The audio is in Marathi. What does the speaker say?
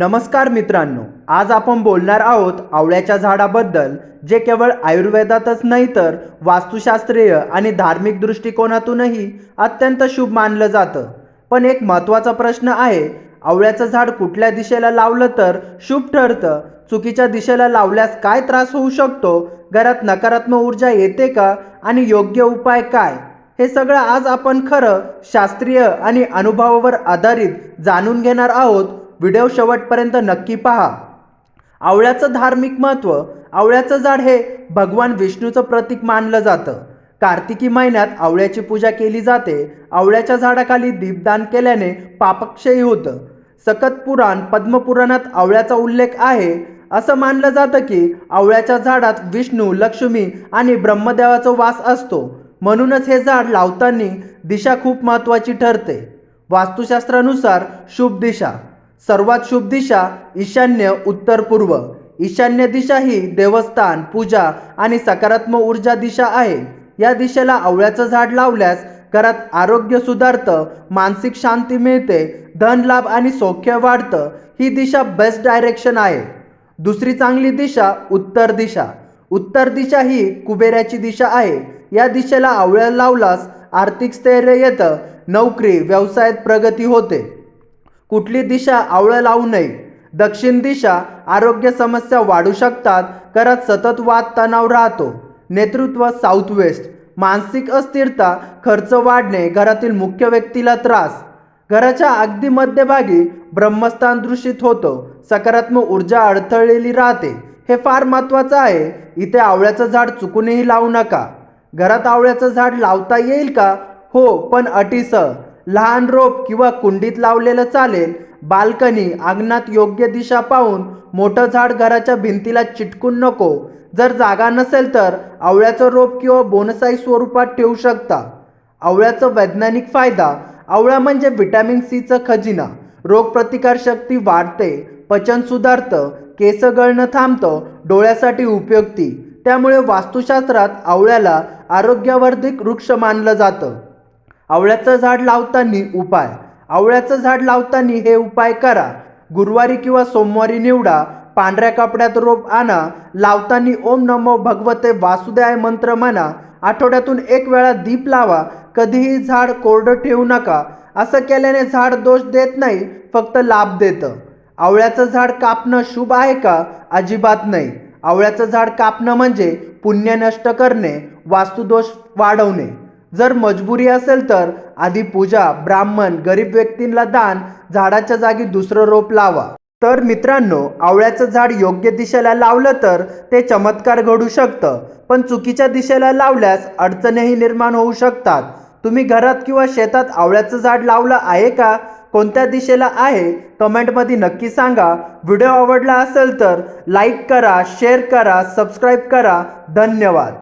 नमस्कार मित्रांनो आज आपण बोलणार आहोत आवळ्याच्या झाडाबद्दल जे केवळ आयुर्वेदातच नाही तर वास्तुशास्त्रीय आणि धार्मिक दृष्टिकोनातूनही अत्यंत शुभ मानलं जातं. पण एक महत्त्वाचा प्रश्न आहे आवळ्याचं झाड कुठल्या दिशेला लावलं तर शुभ ठरतं? चुकीच्या दिशेला लावल्यास काय त्रास होऊ शकतो? घरात नकारात्मक ऊर्जा येते का? आणि योग्य उपाय काय? हे सगळं आज आपण खरं शास्त्रीय आणि अनुभवावर आधारित जाणून घेणार आहोत. व्हिडिओ शेवटपर्यंत नक्की पहा. आवळ्याचं धार्मिक महत्त्व आवळ्याचं झाड हे भगवान विष्णूचं प्रतीक मानलं जातं. कार्तिकी महिन्यात आवळ्याची पूजा केली जाते. आवळ्याच्या झाडाखाली दीपदान केल्याने पापक्षयी होतं. सकत पुराण पद्मपुराणात आवळ्याचा उल्लेख आहे. असं मानलं जातं की आवळ्याच्या झाडात विष्णू लक्ष्मी आणि ब्रह्मदेवाचा वास असतो. म्हणूनच हे झाड लावताना दिशा खूप महत्त्वाची ठरते. वास्तुशास्त्रानुसार शुभ दिशा. सर्वात शुभ दिशा ईशान्य उत्तर पूर्व. ईशान्य दिशा ही देवस्थान पूजा आणि सकारात्मक ऊर्जा दिशा आहे. या दिशेला आवळ्याचं झाड लावल्यास घरात आरोग्य सुधारतं मानसिक शांती मिळते धन लाभ आणि सौख्य वाढतं. ही दिशा बेस्ट डायरेक्शन आहे. दुसरी चांगली दिशा उत्तर दिशा. उत्तर दिशा ही कुबेराची दिशा आहे. या दिशेला आवळ्या लावल्यास आर्थिक स्थैर्य येतं नोकरी व्यवसायात प्रगती होते. कुठली दिशा आवळं लावू नये? दक्षिण दिशा आरोग्य समस्या वाढू शकतात घरात सतत वाद तणाव राहतो. नेतृत्व साऊथ वेस्ट मानसिक अस्थिरता खर्च वाढणे घरातील मुख्य व्यक्तीला त्रास. घराच्या अगदी मध्यभागी ब्रह्मस्थान दूषित होतं. सकारात्मक ऊर्जा अडथळलेली राहते. हे फार महत्त्वाचं आहे. इथे आवळ्याचं झाड चुकूनही लावू नका. घरात आवळ्याचं झाड लावता येईल का? हो पण अटीसह. लहान रोप किंवा कुंडीत लावलेलं चालेल. बाल्कनी अंगणात योग्य दिशा पाहून मोठं झाड घराच्या भिंतीला चिटकून नको. जर जागा नसेल तर आवळ्याचं रोप किंवा बोनसाई स्वरूपात ठेवू शकता. आवळ्याचं वैज्ञानिक फायदा आवळा म्हणजे व्हिटॅमिन सीचं खजिना. रोगप्रतिकारशक्ती वाढते पचन सुधारतं केस गळणं थांबतं डोळ्यासाठी उपयुक्ती. त्यामुळे वास्तुशास्त्रात आवळ्याला आरोग्यवर्धिक वृक्ष मानलं जातं. आवळ्याचं झाड लावताना उपाय. आवळ्याचं झाड लावताना हे उपाय करा. गुरुवारी किंवा सोमवारी निवडा. पांढऱ्या कपड्यात रोप आणा. लावताना ओम नमो भगवते वासुदेवाय मंत्र म्हणा. आठवड्यातून एक वेळा दीप लावा. कधीही झाड कोरडं ठेवू नका. असं केल्याने झाड दोष देत नाही फक्त लाभ देतं. आवळ्याचं झाड कापणं शुभ आहे का? अजिबात नाही. आवळ्याचं झाड कापणं म्हणजे पुण्य नष्ट करणे वास्तुदोष वाढवणे. जर मजबुरी असेल तर आधी पूजा ब्राह्मण गरीब व्यक्तींना दान झाडाच्या जागी दुसरं रोप लावा. तर मित्रांनो आवळ्याचं झाड योग्य दिशेला लावलं तर ते चमत्कार घडू शकतं पण चुकीच्या दिशेला लावल्यास अडचणीही निर्माण होऊ शकतात. तुम्ही घरात किंवा शेतात आवळ्याचं झाड लावलं आहे का? कोणत्या दिशेला आहे? कमेंटमध्ये नक्की सांगा. व्हिडिओ आवडला असेल तर लाईक करा शेअर करा सबस्क्राईब करा. धन्यवाद.